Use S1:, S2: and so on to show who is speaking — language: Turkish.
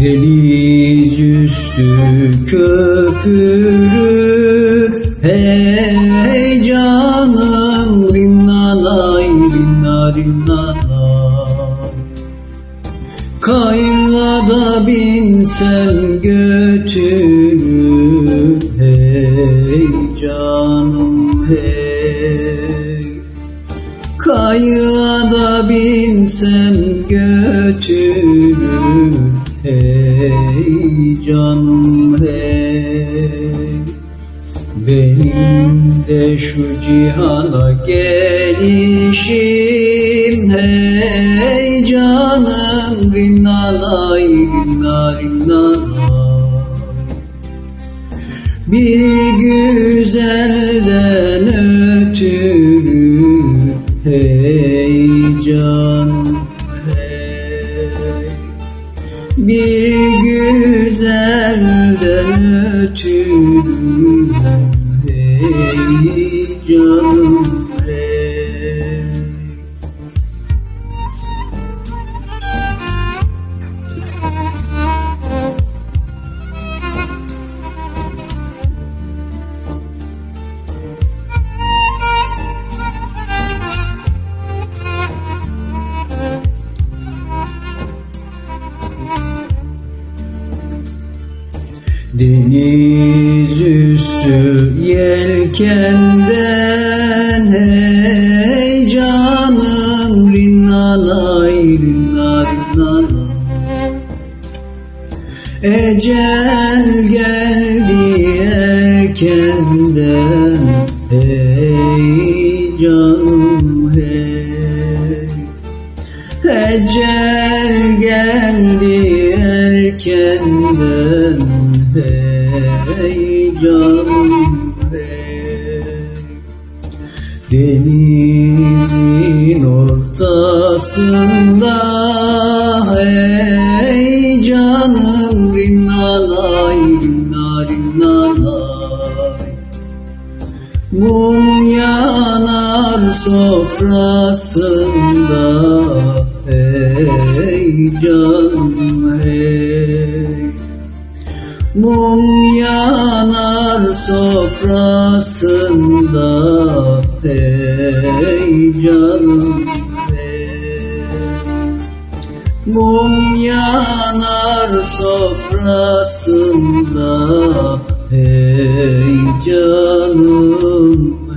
S1: Deniz üstü köpürür Hey canım rinnanay rinna rinnanay Kayığa da binsem götürür Hey canım hey. Kayığa da binsem götürür Hey canım hey Benim de şu cihana gelişim. Hey canım rinnalay rinna rinnalay bir güzelden ötürü hey canım Bir Deniz üstü yelkenden hey canım rinnanay rinna rinnanay Ecel geldi erkenden hey canım hey. Ecel geldi erkenden hey canım hey Denizin ortasında hey canım rinnalay rinna rinnalay. Mum yanar sofrasında Hey canım hey Mum yanar sofrasında Hey canım hey Mum yanar sofrasında Hey canım